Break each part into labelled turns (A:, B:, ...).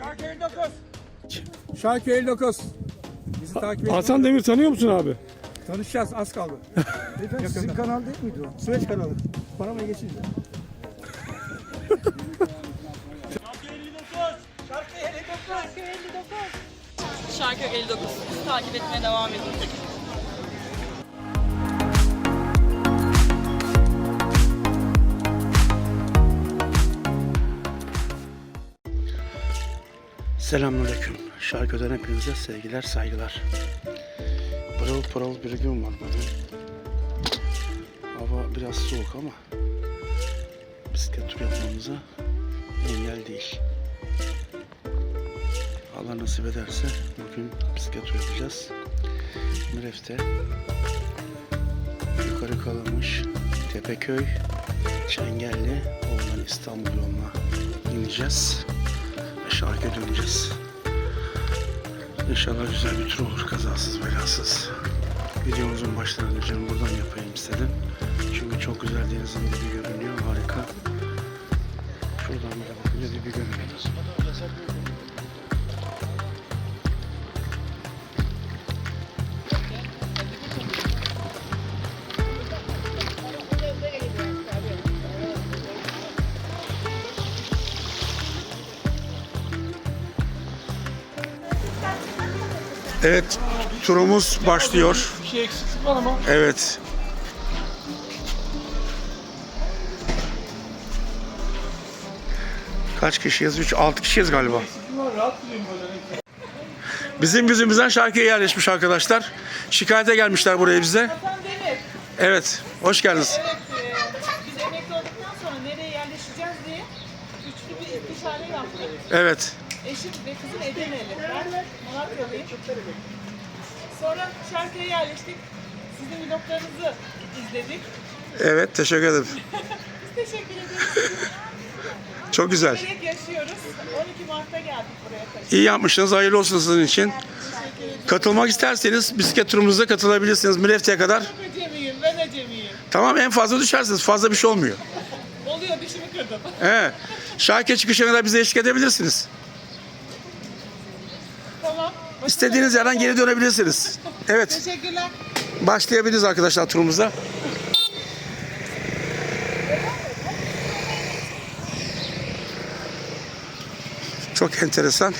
A: Şarkı 59. Şarkı 59. Bizi takip edin.
B: Hasan Demir tanıyor musun abi?
A: Tanışacağız az kaldı.
C: Beyefendi sizin kanal değil miydi o?
A: Süveyş kanalı.
C: Paramaya geçince.
D: Şarkı 59. Takip etmeye devam edin.
B: Selamünaleyküm. Şarkıdan hepinize sevgiler, saygılar. Pırıl pırıl bir gün var bugün. Hava biraz soğuk ama bisiklet tur yapmamıza engel değil. Allah nasip ederse bugün bisiklet tur yapacağız. Miref'te yukarı kalamış Tepeköy, Çengelli, oradan İstanbul yoluna ineceğiz ve şarkıya döneceğiz. İnşallah güzel bir tur olur kazasız belasız. Videomuzun başlangıcını buradan yapayım istedim. Çünkü çok güzel denizin dibi görünüyor. Harika. Şuradan bile bakınca dibi görünüyor. Evet, turumuz başlıyor.
A: Bir şey eksiklik var ama.
B: Evet. Kaç kişiyiz? 3 6 kişiyiz galiba. Bizim yüzümüzden şarkıya yerleşmiş arkadaşlar. Şikayete gelmişler buraya bize. Evet, hoş geldiniz.
D: Evet, biz emekli olduktan sonra nereye yerleşeceğiz diye üçlü bir istişare yaptık.
B: Evet.
D: Eşim ve kızım Edirne'li. Ben Malatyalıyım. Sonra şarkıya yerleştik. Sizin vloglarınızı izledik.
B: Evet, teşekkür ederim.
D: Biz teşekkür ederiz.
B: Çok güzel.
D: Gerek yaşıyoruz. 12 Mart'ta geldik buraya taşıdık.
B: İyi yapmışsınız. Hayırlı olsun sizin için. Katılmak isterseniz bisiklet turumuza katılabilirsiniz. Milefte'ye kadar.
D: Çok acemiyim, ben acemiyim.
B: Tamam en fazla düşersiniz. Fazla bir şey olmuyor.
D: Oluyor, dişimi kırdım.
B: He. Şarkıya çıkışına kadar bize eşlik edebilirsiniz. İstediğiniz yerden geri dönebilirsiniz. Evet.
D: Teşekkürler.
B: Başlayabiliriz arkadaşlar turumuza. Çok enteresan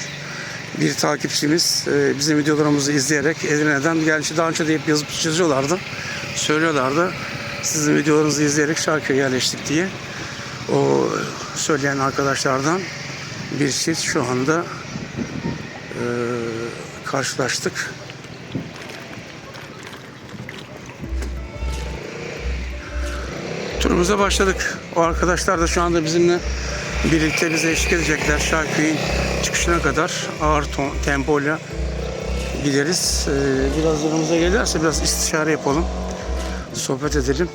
B: bir takipçimiz e, bizim videolarımızı izleyerek Edirne'den gerçi daha önce de hep yazıp çiziyorlardı. Söylüyorlardı. Sizin videolarınızı izleyerek şarkıya yerleştik diye. O söyleyen arkadaşlardan bir çift şu anda e, karşılaştık. Turumuza başladık. O arkadaşlar da şu anda bizimle birlikte bize eşlik edecekler. Şarkının çıkışına kadar ağır ton, tempoyla gideriz. Ee, biraz yanımıza gelirse biraz istişare yapalım. Sohbet edelim.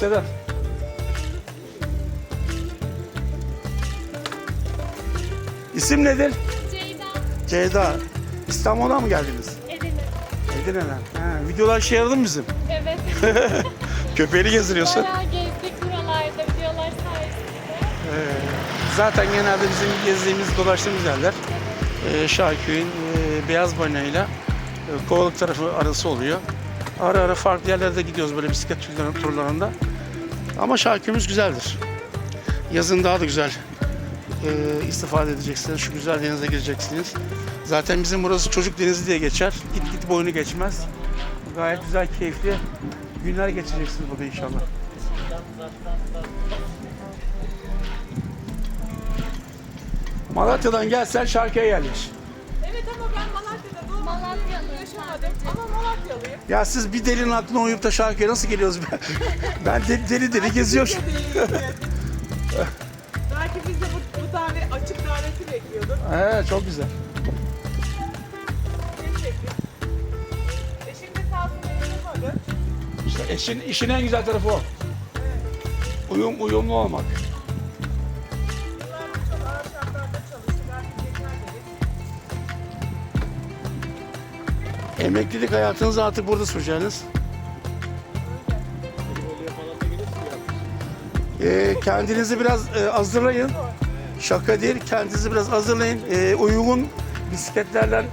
B: Sedat. İsim nedir?
E: Ceyda,
B: Ceyda. İstanbul'dan mı geldiniz?
E: Edirne.
B: Edirne'den. Ha, videolar şey yaradın mı bizim?
E: Evet.
B: Köpeğini gezdiriyorsun.
E: Bayağı gezdik buralarda videolar sayesinde.
B: Ee, zaten genelde bizim gezdiğimiz, dolaştığımız yerler e, Şarköy'ün e, Beyaz Balina ile e, Kovalık tarafı arası oluyor. Ara ara farklı yerlerde gidiyoruz böyle bisiklet turları- turlarında. Ama Şarköy'ümüz güzeldir. Yazın daha da güzel e, istifade edeceksiniz. Şu güzel denize gireceksiniz. Zaten bizim burası çocuk denizi diye geçer. Git git boyunu geçmez. Gayet güzel, keyifli günler geçireceksiniz burada inşallah. Malatya'dan gelsen Şarkı'ya yerleş.
D: Evet ama ben Malatya'da doğmadım.
E: Malatya'da
D: yaşamadım ama Malatyalıyım.
B: Ya siz bir delinin aklına uyup da Şarkı'ya nasıl geliyoruz ben? ben deli deli, deli geziyorum.
D: Belki biz de bu, bu davet, açık daveti bekliyorduk.
B: He, çok güzel.
D: Eşim de sağ olsun beni bulmadı.
B: İşte eşin, işin en güzel tarafı o. Uyum, uyumlu olmak. Emeklilik hayatınızı artık burada süreceksin. E, ee, kendinizi biraz e, hazırlayın. Şaka değil, kendinizi biraz hazırlayın. E, uygun bisikletlerle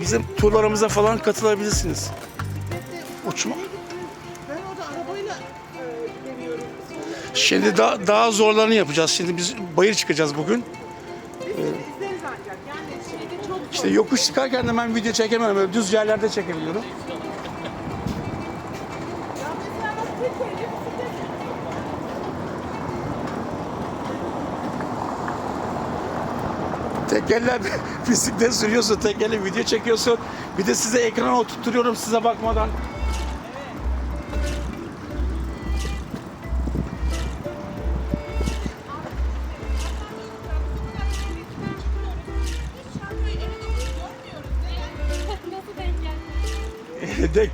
B: bizim turlarımıza falan katılabilirsiniz. Uçma. Şimdi da, daha zorlarını yapacağız. Şimdi biz bayır çıkacağız bugün. İşte yokuş çıkarken de ben video çekemiyorum. Böyle düz yerlerde çekebiliyorum.
D: Türkiye'de bisiklet
B: sürüyorsun, tek elle video çekiyorsun. Bir de size ekrana oturtuyorum size bakmadan.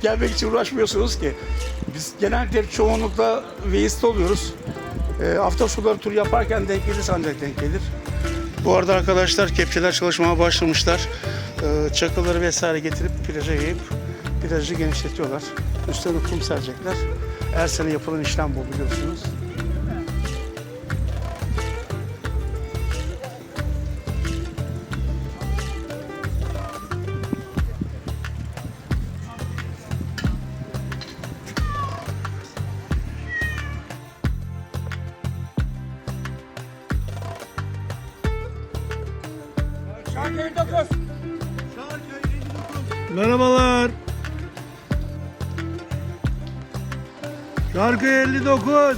B: Gelmek için uğraşmıyorsunuz ki. Biz genellikle çoğunlukla Veys'te oluyoruz. E, hafta sonları tur yaparken denk gelirse ancak denk gelir. Bu arada arkadaşlar kepçeler çalışmaya başlamışlar. E, çakılları vesaire getirip plaja yayıp plajı genişletiyorlar. Üstlerine kum serecekler. Her sene yapılan işlem bu biliyorsunuz.
A: Şarkı 59.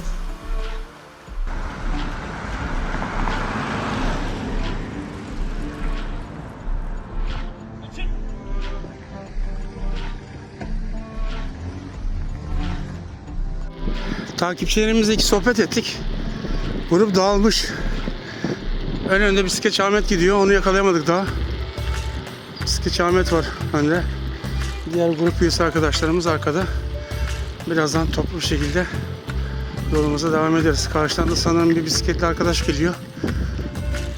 B: Takipçilerimizle iki sohbet ettik. Grup dağılmış. En önde bisiklet Ahmet gidiyor. Onu yakalayamadık daha. Bisiklet Ahmet var önde. Diğer grup üyesi arkadaşlarımız arkada. Birazdan toplu bir şekilde yolumuza devam ederiz. Karşıdan da sanırım bir bisikletli arkadaş geliyor.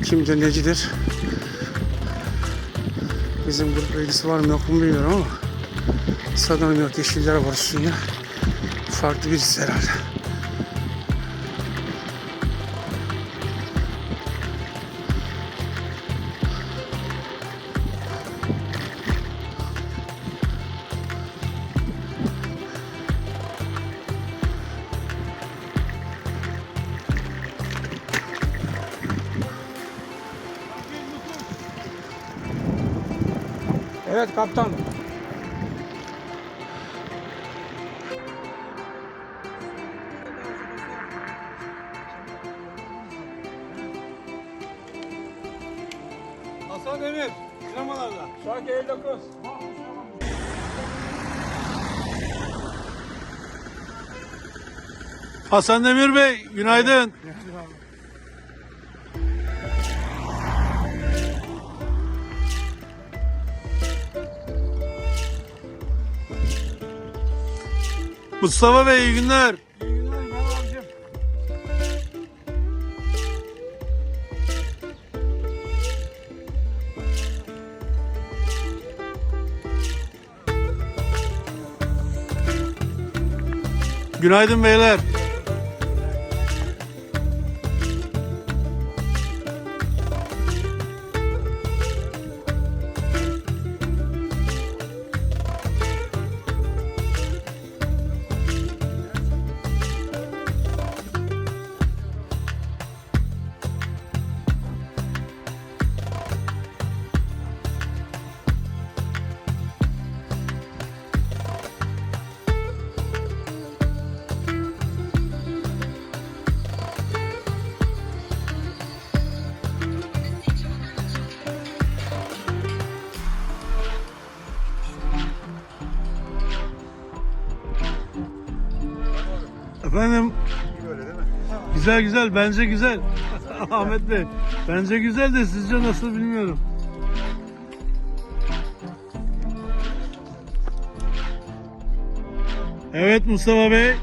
B: Kimdir, necidir? Bizim grup ilgisi var mı yok mu bilmiyorum ama sanırım yok. Yeşiller var üstünde. Farklı birisi herhalde. Kaptan.
A: Hasan Demir. Sinemalarda. Şarkı 59.
C: Hasan Demir Bey, günaydın. Mustafa Bey, iyi günler. Günaydın beyler. Efendim. Güzel güzel bence güzel. Ahmet Bey bence güzel de sizce nasıl bilmiyorum. Evet Mustafa Bey.
A: Evet.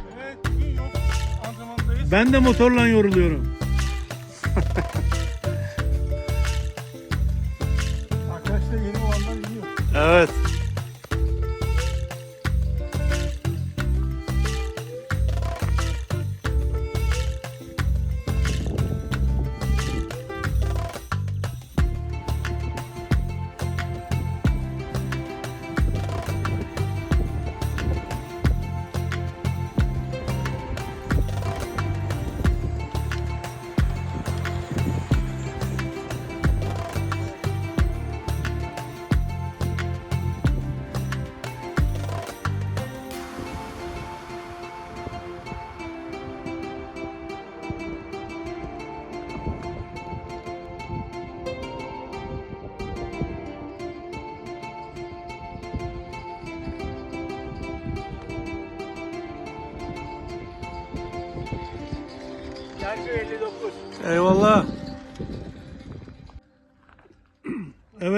C: Ben de motorla yoruluyorum.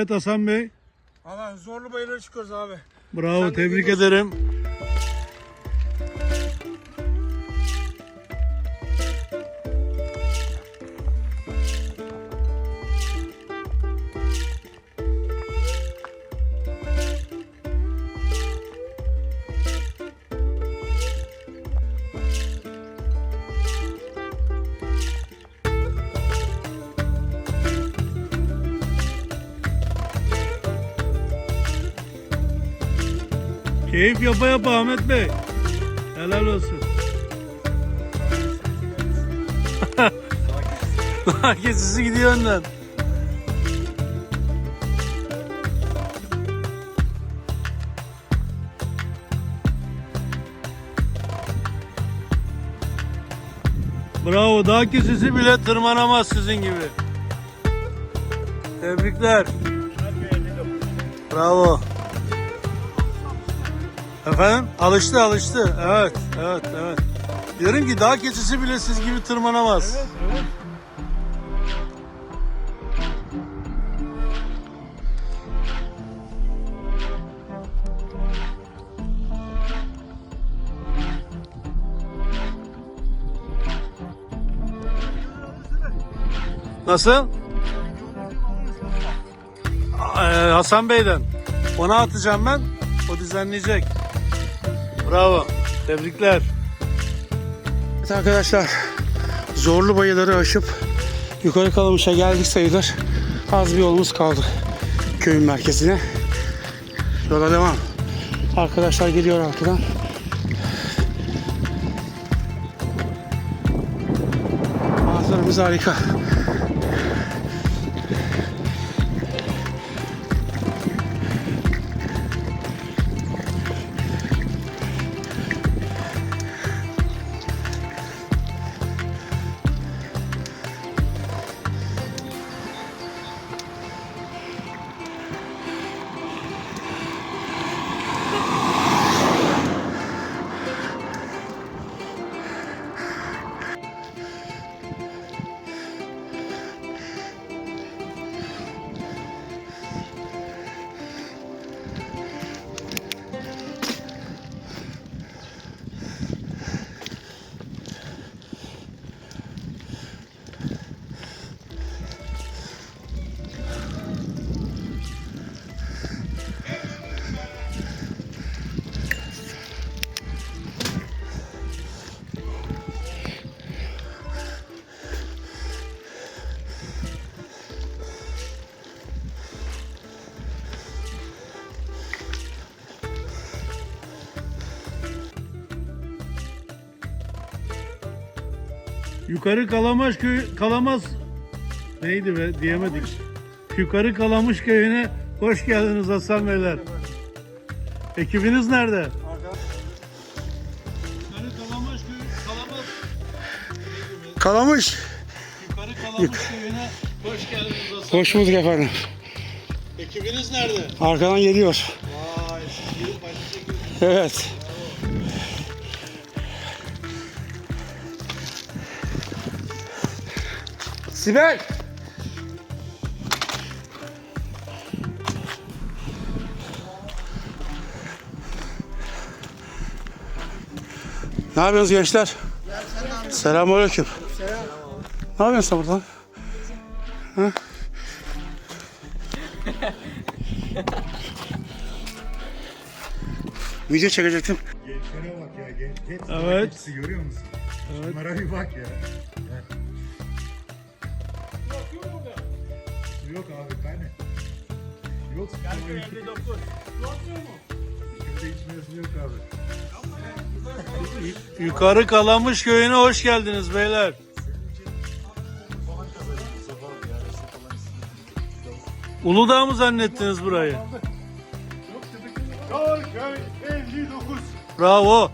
C: Evet Hasan Bey.
A: Valla zorlu bayırlara çıkıyoruz abi.
C: Bravo
A: Sen
C: tebrik ederim. Yapa yapa Ahmet Bey. Helal olsun. Kesisi gidiyor önden. Bravo, dağ kesisi bile tırmanamaz sizin gibi. Tebrikler. Bravo. Efendim? Alıştı alıştı. Evet, evet, evet. Diyorum ki dağ keçisi bile siz gibi tırmanamaz. Nasıl? Ee, Hasan Bey'den. Ona atacağım ben. O düzenleyecek. Bravo. Tebrikler.
B: Evet arkadaşlar zorlu bayıları aşıp yukarı Kalamış'a geldik sayılır. Az bir yolumuz kaldı köyün merkezine. Yola devam. Arkadaşlar geliyor arkadan. Manzaramız harika.
C: Yukarı Kalamaş köy Kalamaz neydi be diyemedik. Yukarı Kalamış köyüne hoş geldiniz Hasan Beyler. Ekibiniz nerede? Yukarı Kalamaş köyü Kalamaz
B: Kalamış.
C: Yukarı Kalamış köyüne hoş geldiniz Hasan.
B: Hoş bulduk efendim.
C: Ekibiniz nerede?
B: Arkadan geliyor.
C: Vay siz gelip başlayacak.
B: Evet. Sibel. Ne yapıyorsunuz gençler? Selamünaleyküm. Ne yapıyorsun sen burada? Ha? Video çekecektim.
F: Gençlere bak ya genç. genç
C: Evet.
F: hepsi görüyor musun? Şunlara bir bak ya. Yok abi tane. Yok. Köyde
A: 59.
F: içmesi yok abi.
C: Yukarı Kalamış köyüne hoş geldiniz beyler. Uludağ mı zannettiniz burayı?
F: Çağırköy 59.
C: Bravo.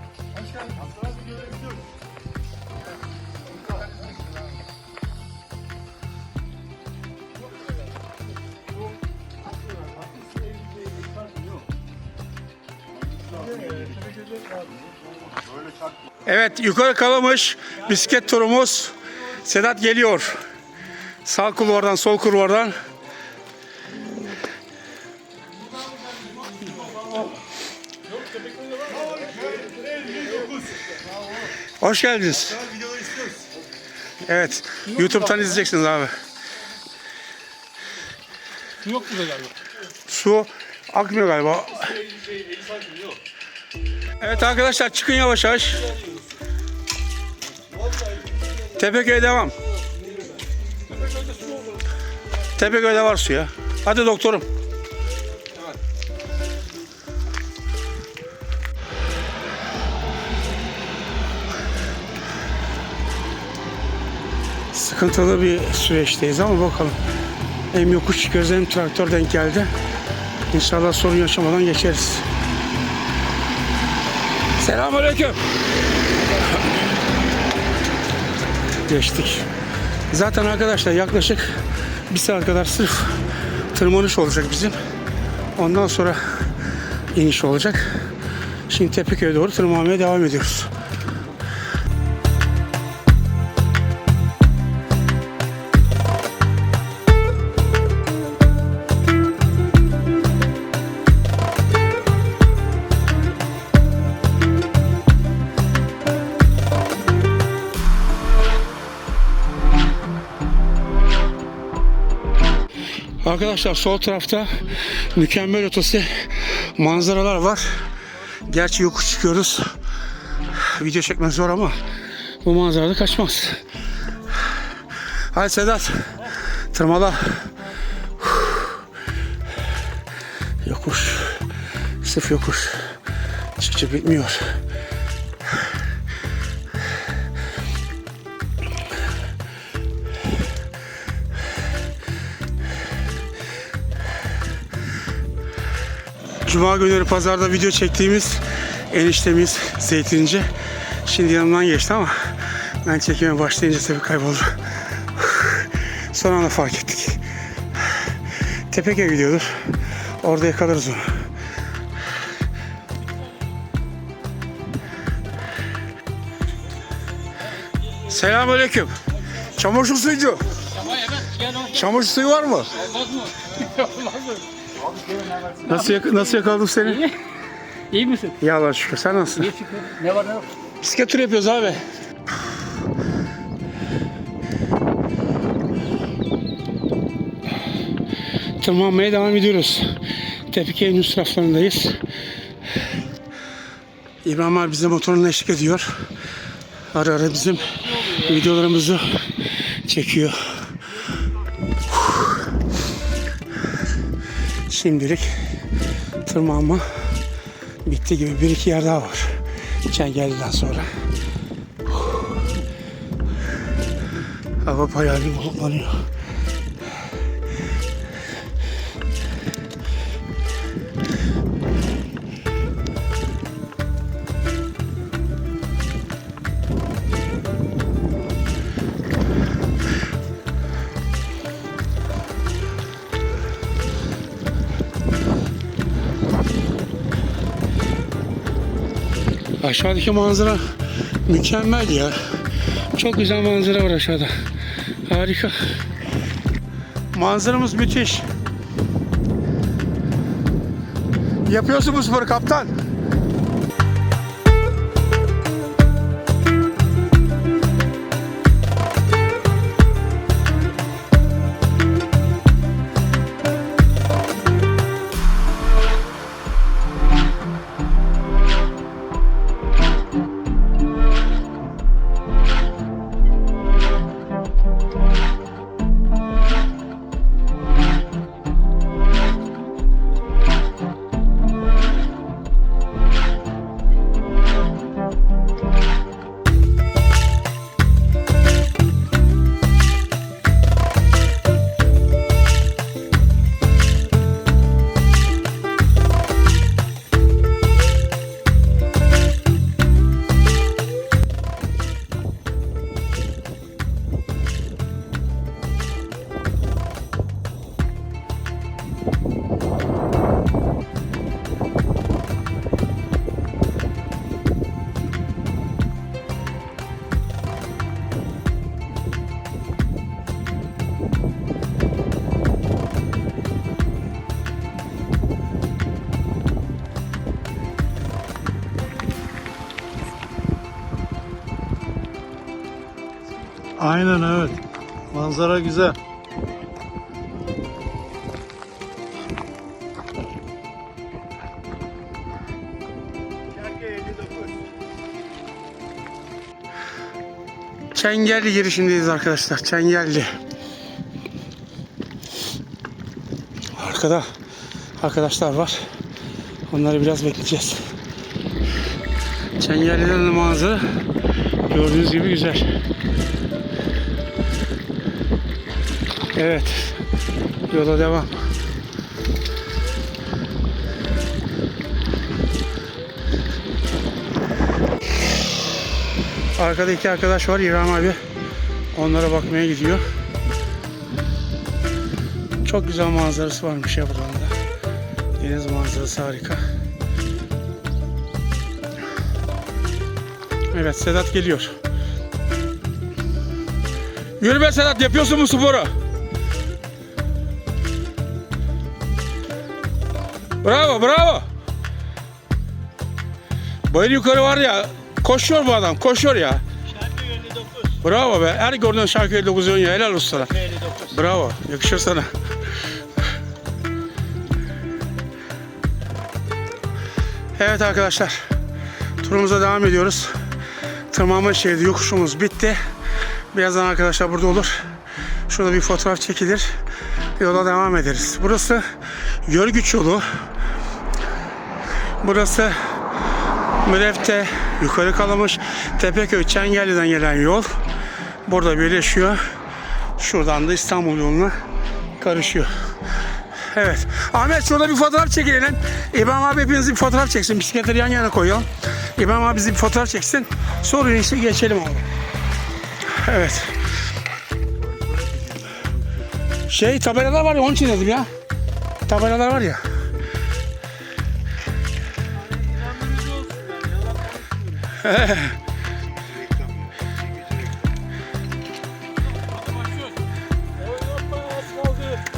B: Evet yukarı kalamış bisiklet turumuz. Sedat geliyor. Sağ kulvardan sol kulvardan. Hoş geldiniz. Evet. YouTube'dan izleyeceksiniz abi.
A: Su yok burada galiba.
B: Su akmıyor galiba. Evet arkadaşlar çıkın yavaş yavaş. Tepeköy'e devam. Tepeköy'de var su ya. Hadi doktorum. Sıkıntılı bir süreçteyiz ama bakalım. Hem yokuş çıkıyoruz hem traktör denk geldi. İnşallah sorun yaşamadan geçeriz. Selamünaleyküm. Geçtik. Zaten arkadaşlar yaklaşık bir saat kadar sırf tırmanış olacak bizim. Ondan sonra iniş olacak. Şimdi Tepeköy'e doğru tırmanmaya devam ediyoruz. Arkadaşlar sol tarafta mükemmel ötesi manzaralar var. Gerçi yokuş çıkıyoruz. Video çekmek zor ama bu manzarada kaçmaz. Hadi Sedat. Tırmala. Yokuş. Sıf yokuş. Çık çık bitmiyor. Cuma günleri pazarda video çektiğimiz eniştemiz Zeytinci. Şimdi yanımdan geçti ama ben çekime başlayınca tabii kayboldu. Son anda fark ettik. Tepeköy gidiyordur. Orada yakalarız onu. Selamünaleyküm. Çamaşır suyucu. Çamaşır suyu var mı? Nasıl, yak- nasıl yakaladım seni?
G: İyi misin?
B: Ya Allah şükür. Sen nasılsın?
G: İyi şükür. Ne var ne yok?
B: Bisiklet turu yapıyoruz abi. Tırmanmaya devam ediyoruz. Tepike'nin üst taraflarındayız. İbrahim abi bize motoruna eşlik ediyor. Ara ara bizim videolarımızı çekiyor. Şimdilik tırmanma bitti gibi bir iki yer daha var. Çengelli'den sonra. Hava bayağı bir bulutlanıyor. Aşağıdaki manzara mükemmel ya. Çok güzel manzara var aşağıda. Harika. Manzaramız müthiş. Yapıyorsun bu sporu kaptan.
C: Aynen evet. Manzara güzel.
B: Çengelli girişindeyiz arkadaşlar. Çengelli. Arkada arkadaşlar var. Onları biraz bekleyeceğiz. Çengelli'den de manzara gördüğünüz gibi güzel. Evet. Yola devam. Arkada iki arkadaş var. İrem abi. Onlara bakmaya gidiyor. Çok güzel manzarası varmış ya buranın da. Deniz manzarası harika. Evet Sedat geliyor. Yürü be Sedat yapıyorsun bu sporu. Bravo bravo. Bayır yukarı var ya koşuyor bu adam koşuyor ya. Bravo be. Her gördüğün şarkı 59 oynuyor. Helal olsun sana. Bravo. Yakışır sana. Evet arkadaşlar. Turumuza devam ediyoruz. Tırmanma şeridi yokuşumuz bitti. Birazdan arkadaşlar burada olur. Şurada bir fotoğraf çekilir. Yola devam ederiz. Burası Görgüç yolu. Burası Mürefte, Yukarı Kalamış, Tepeköy, Çengelli'den gelen yol. Burada birleşiyor. Şuradan da İstanbul yoluna karışıyor. Evet. Ahmet şurada bir fotoğraf çekilelim. İbrahim abi hepiniz bir fotoğraf çeksin. Bisikletleri yan yana koyalım. İbrahim abi bizi bir fotoğraf çeksin. Sonra işte geçelim abi. Evet. Şey tabelalar var ya onun için dedim ya. Tabelalar var ya.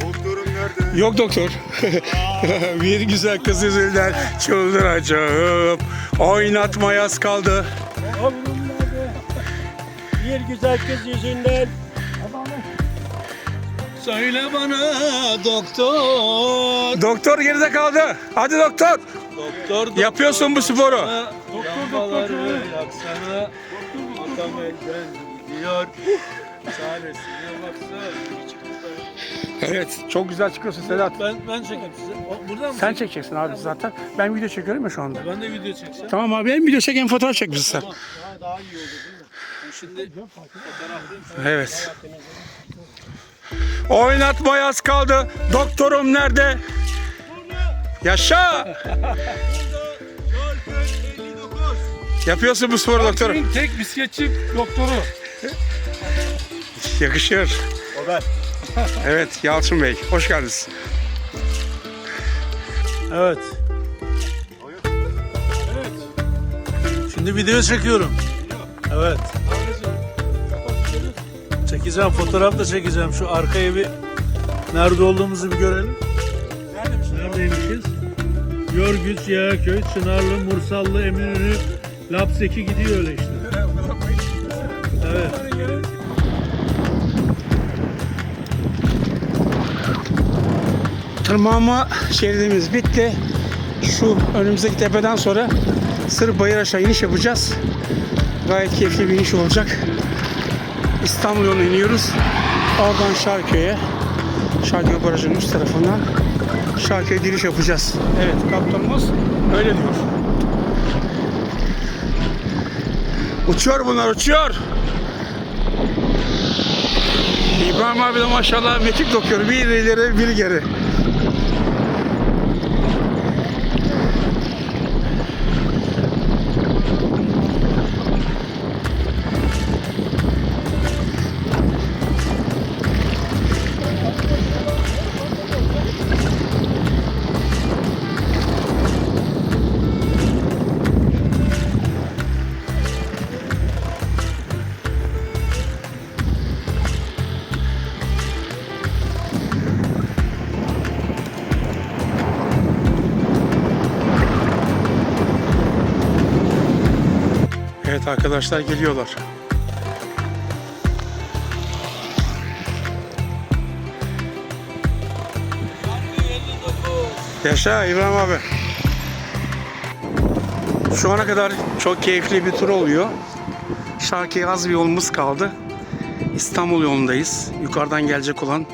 F: Doktorum nerede?
B: Yok doktor. bir güzel kız yüzünden çıldıracağım. Oynatmaya az kaldı.
C: Bir güzel kız yüzünden. Söyle bana doktor.
B: Doktor geride kaldı. Hadi doktor.
C: Doktor
B: Yapıyorsun bu sporu.
C: Doktor yaksana. Atam elden gidiyor. Çaresine baksana.
B: Evet çok güzel çıkıyorsun Sedat.
C: Ben ben çekeyim size. O, Buradan mı?
B: Sen çekeceksin abi zaten. Ben video çekiyorum ya şu anda.
C: Ben de video çekeceğim.
B: Tamam abi hem video çek hem fotoğraf çek bizi sen.
C: Daha iyi olur değil mi? Şimdi
B: Evet. Oynatmaya az kaldı. Doktorum nerede? Yaşa. Yapıyorsun bu sporu doktorum.
C: tek bisikletçi doktoru.
B: Yakışır.
F: O ben.
B: Evet Yalçın Bey hoş geldiniz.
C: Evet. Şimdi video çekiyorum. Evet. Çekeceğim, fotoğraf da çekeceğim. Şu arkaya bir nerede olduğumuzu bir görelim. Neredeymişiz? Yorgüç, Yayaköy, Çınarlı, Mursallı, Eminönü, Lapseki gidiyor öyle işte. Evet.
B: Tırmanma şeridimiz bitti. Şu önümüzdeki tepeden sonra sırf bayır aşağı iniş yapacağız. Gayet keyifli bir iniş olacak. İstanbul yoluna iniyoruz. Oradan Şarköy'e, Şarköy Barajı'nın üst tarafından Şarköy'e giriş yapacağız. Evet kaptanımız öyle diyor. Uçuyor bunlar uçuyor. İbrahim abi de maşallah mekik dokuyor. Bir ileri bir geri. Arkadaşlar geliyorlar. Yaşa İbrahim abi. Şu ana kadar çok keyifli bir tur oluyor. Şarkıya az bir yolumuz kaldı. İstanbul yolundayız. Yukarıdan gelecek olan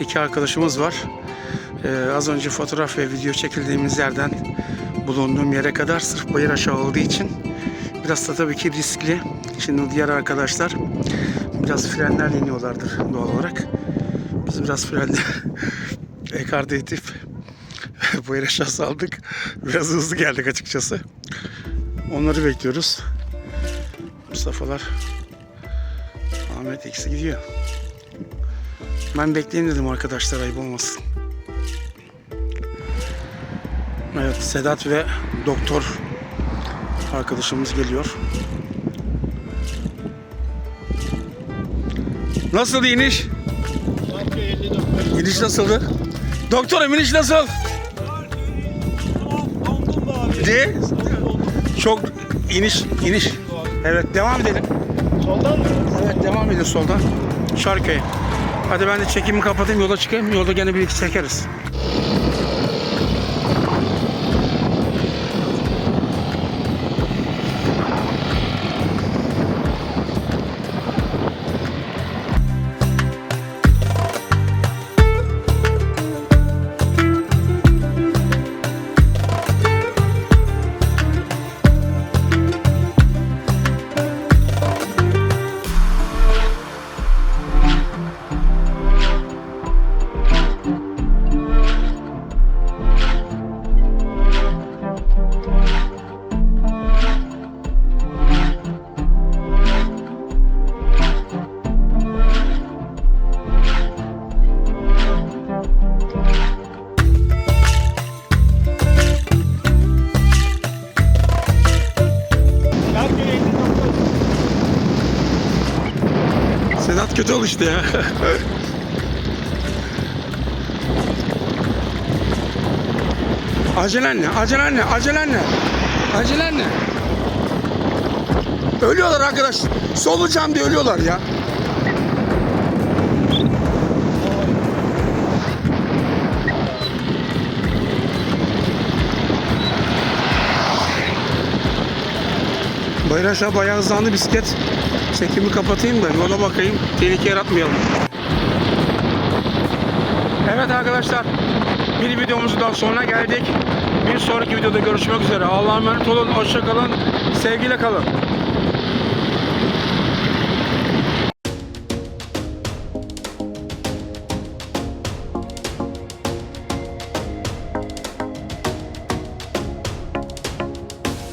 B: iki arkadaşımız var. Ee, az önce fotoğraf ve video çekildiğimiz yerden bulunduğum yere kadar sırf bayır aşağı olduğu için biraz da tabii ki riskli. Şimdi diğer arkadaşlar biraz frenler iniyorlardır doğal olarak. Biz biraz frende ekarte edip bayır aşağı saldık. Biraz hızlı geldik açıkçası. Onları bekliyoruz. Mustafa'lar Ahmet eksi gidiyor. Ben bekleyeyim dedim arkadaşlar ayıp olmasın. Evet Sedat ve doktor arkadaşımız geliyor. Nasıl iniş? İniş nasıldı? Doktorum iniş nasıl? De? Çok iniş iniş. Evet devam edelim.
C: Soldan mı?
B: Evet devam ediyor soldan. Şarköy. Hadi ben de çekimi kapatayım yola çıkayım. Yolda gene birlikte çekeriz. Sedat kötü oluştu ya. acelen ne? Acelen ne? Acelen ne? Acelen ne? Ölüyorlar arkadaş. Solucan diye ölüyorlar ya. Bayraşa bayağı hızlandı bisiklet. Çekimi kapatayım da yola bakayım. Tehlike yaratmayalım. Evet arkadaşlar. Bir videomuzun daha sonuna geldik. Bir sonraki videoda görüşmek üzere. Allah'a emanet olun. Hoşça kalın. Sevgiyle kalın.